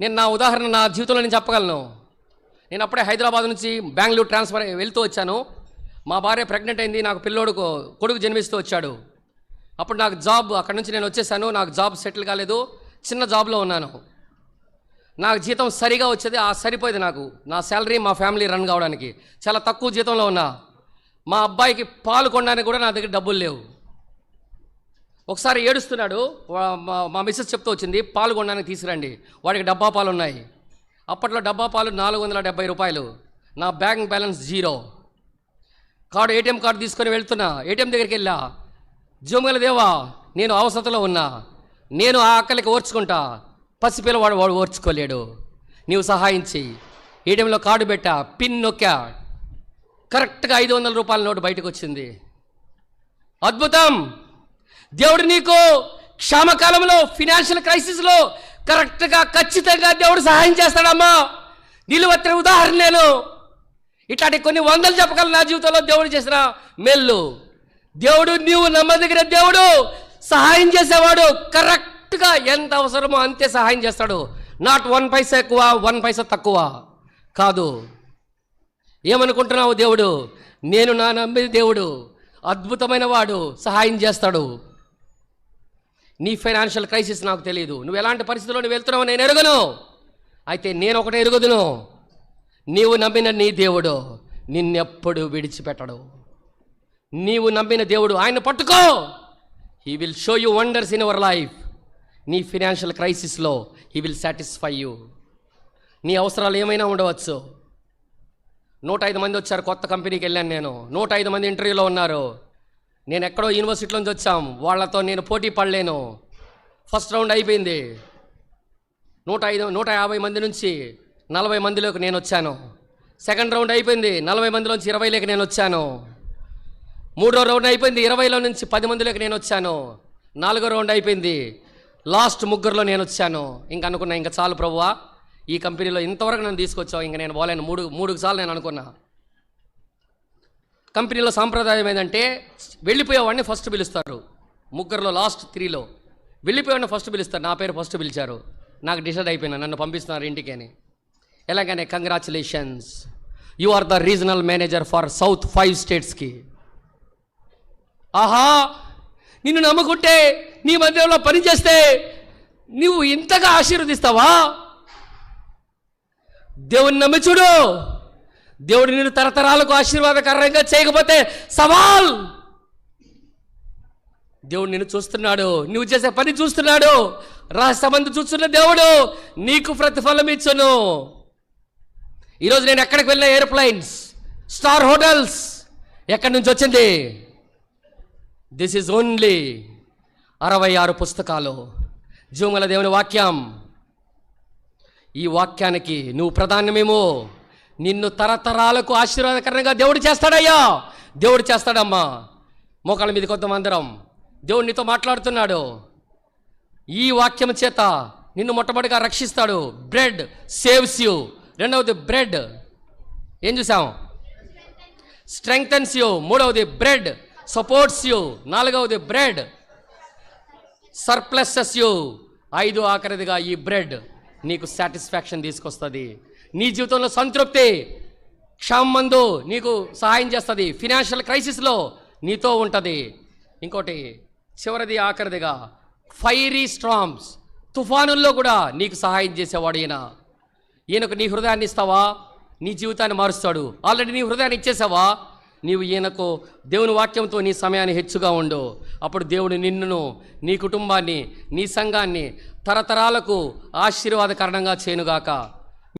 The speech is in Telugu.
నేను నా ఉదాహరణ నా జీవితంలో నేను చెప్పగలను. నేను అప్పుడే హైదరాబాద్ నుంచి బెంగళూరు ట్రాన్స్ఫర్ వెళ్తూ వచ్చాను. మా భార్య ప్రెగ్నెంట్ అయింది నాకు పిల్లోడు కొడుకు జన్మిస్తూ వచ్చాడు. అప్పుడు నాకు జాబ్ అక్కడ నుంచి నేను వచ్చేసాను. నాకు జాబ్ సెటిల్ కాలేదు చిన్న జాబ్లో ఉన్నాను. నాకు జీతం సరిగా వచ్చేది ఆ సరిపోయేది నాకు. నా శాలరీ మా ఫ్యామిలీ రన్ కావడానికి. చాలా తక్కువ జీతంలో ఉన్నా. మా అబ్బాయికి పాలు కొనడానికి కూడా నా దగ్గర డబ్బులు లేవు. ఒకసారి ఏడుస్తున్నాడు మా- మిస్సెస్ చెప్తూ వచ్చింది పాలు కొనడానికి తీసుకురండి వాడికి డబ్బా పాలు ఉన్నాయి. అప్పట్లో డబ్బా పాలు నాలుగు వందల డెబ్బై రూపాయలు నా bank balance zero. Card ATM card తీసుకొని వెళ్తున్నా ఏటీఎం దగ్గరికి వెళ్ళా. జోమల దేవా నేను అవసరతలో ఉన్నా నేను ఆ అక్కలికి ఓర్చుకుంటా పసిపిల్లవాడు వాడు ఓర్చుకోలేడు. నీవు సహాయించి ఏటీఎంలో కార్డు పెట్టా పిన్ నొక్కా. కరెక్ట్గా ఐదు వందల రూపాయల నోటు బయటకు వచ్చింది. అద్భుతం! దేవుడు నీకు క్షామకాలంలో ఫినాన్షియల్ క్రైసిస్లో కరెక్ట్గా ఖచ్చితంగా దేవుడు సహాయం చేస్తాడమ్మా. నిలువెత్తిన ఉదాహరణ నేను. ఇట్లాంటి కొన్ని వందలు చెప్పగలను నా జీవితంలో దేవుడు చేసిన మెల్లు. దేవుడు నీవు నమ్మదగిన దేవుడు సహాయం చేసేవాడు కరెక్ట్గా ఎంత అవసరమో అంతే సహాయం చేస్తాడు. నాట్ వన్ పైసా ఎక్కువ వన్ పైసా తక్కువ. కాదు. ఏమనుకుంటున్నావు దేవుడు? నేను నా నమ్మిన దేవుడు అద్భుతమైన వాడు సహాయం చేస్తాడు. నీ ఫైనాన్షియల్ క్రైసిస్ నాకు తెలియదు నువ్వు ఎలాంటి పరిస్థితుల్లో నువ్వు వెళ్తున్నావు నేను ఎరుగను. అయితే నేను ఒకటే ఎరుగుదును. నీవు నమ్మిన నీ దేవుడు నిన్నెప్పుడు విడిచిపెట్టడు. నీవు నమ్మిన దేవుడు ఆయన పట్టుకో. He will show you wonders in our life నీ ఫినాన్షియల్ క్రైసిస్లో హీ విల్ సాటిస్ఫై యూ నీ అవసరాలు ఏమైనా ఉండవచ్చు. నూట ఐదు మంది వచ్చారు కొత్త కంపెనీకి వెళ్ళాను నేను. నూట ఐదు మంది ఇంటర్వ్యూలో ఉన్నారు. నేను ఎక్కడో యూనివర్సిటీలో నుంచి వచ్చాం. వాళ్ళతో నేను పోటీ పడలేను. ఫస్ట్ రౌండ్ అయిపోయింది. నూట ఐదు నూట యాభై మంది నుంచి నలభై మందిలోకి నేను వచ్చాను. సెకండ్ రౌండ్ అయిపోయింది. నలభై మందిలోంచి ఇరవైలోకి నేను వచ్చాను. మూడో రౌండ్ అయిపోయింది. ఇరవైలో నుంచి పది మందిలోకి నేను వచ్చాను. నాలుగో రౌండ్ అయిపోయింది. లాస్ట్ ముగ్గురులో నేను వచ్చాను. ఇంకా అనుకున్నా ఇంకా చాలు ప్రభువా ఈ కంపెనీలో ఇంతవరకు నన్ను తీసుకొచ్చావు. ఇంకా నేను పోలేను. మూడు మూడు సార్లు నేను అనుకున్నా. కంపెనీలో సాంప్రదాయం ఏంటంటే వెళ్ళిపోయేవాడిని ఫస్ట్ పిలుస్తారు. ముగ్గురులో లాస్ట్ త్రీలో వెళ్ళిపోయేవాడిని ఫస్ట్ పిలుస్తారు. నా పేరు ఫస్ట్ పిలిచారు. నాకు డిసైడ్ అయిపోయినా నన్ను పంపిస్తున్నారు ఇంటికి అని. ఎలాగనే congratulations you are the regional manager for south five స్టేట్స్కి ఆహా! నిన్ను నమ్ముకుంటే నీ మధ్యలో పని చేస్తే నువ్వు ఇంతగా ఆశీర్వదిస్తావా? దేవుని నమ్మి చూడు. దేవుడు నేను తరతరాలకు ఆశీర్వాదకరంగా చేయకపోతే సవాల్! దేవుడు నిన్ను చూస్తున్నాడు. నువ్వు చేసే పని చూస్తున్నాడు. రహస్యమందు చూస్తున్న దేవుడు నీకు ప్రతిఫలం ఇచ్చును. ఈరోజు నేను ఎక్కడికి వెళ్ళిన ఎయిర్ప్లైన్స్ స్టార్ హోటల్స్ ఎక్కడి నుంచి వచ్చింది? దిస్ ఈజ్ ఓన్లీ అరవై ఆరు పుస్తకాలు. జీవమల దేవుని వాక్యం. ఈ వాక్యానికి నువ్వు ప్రధానమేమో? నిన్ను తరతరాలకు ఆశీర్వాదకరంగా దేవుడు చేస్తాడయ్యా. దేవుడు చేస్తాడమ్మా. మోకాళ్ళ మీద కొంతమందరం దేవుడు నీతో మాట్లాడుతున్నాడు. ఈ వాక్యం చేత నిన్ను మొట్టమొదటిగా రక్షిస్తాడు. Bread saves you. రెండవది బ్రెడ్. ఏం చూసాం? Strengthens you. మూడవది బ్రెడ్ సపోర్ట్స్ యూ. నాలుగవది బ్రెడ్ సర్ప్లసెస్ యూ. ఐదు ఆఖరిదిగా ఈ బ్రెడ్ నీకు సాటిస్ఫాక్షన్ తీసుకొస్తుంది. నీ జీవితంలో సంతృప్తి క్షామందు నీకు సహాయం చేస్తుంది. ఫినాన్షియల్ క్రైసిస్లో నీతో ఉంటుంది. ఇంకోటి చివరిది ఆఖరిదిగా ఫైరీ స్ట్రామ్స్ తుఫానుల్లో కూడా నీకు సహాయం చేసేవాడు ఈయన. ఈయనకు నీ హృదయాన్ని ఇస్తావా? నీ జీవితాన్ని మారుస్తాడు. ఆల్రెడీ నీ హృదయాన్ని ఇచ్చేసావా? నీవు ఈయనకు దేవుని వాక్యంతో నీ సమయాన్ని హెచ్చుగా ఉండు. అప్పుడు దేవుడు నిన్నును నీ కుటుంబాన్ని నీ సంఘాన్ని తరతరాలకు ఆశీర్వాదకరణంగా చేయనుగాక.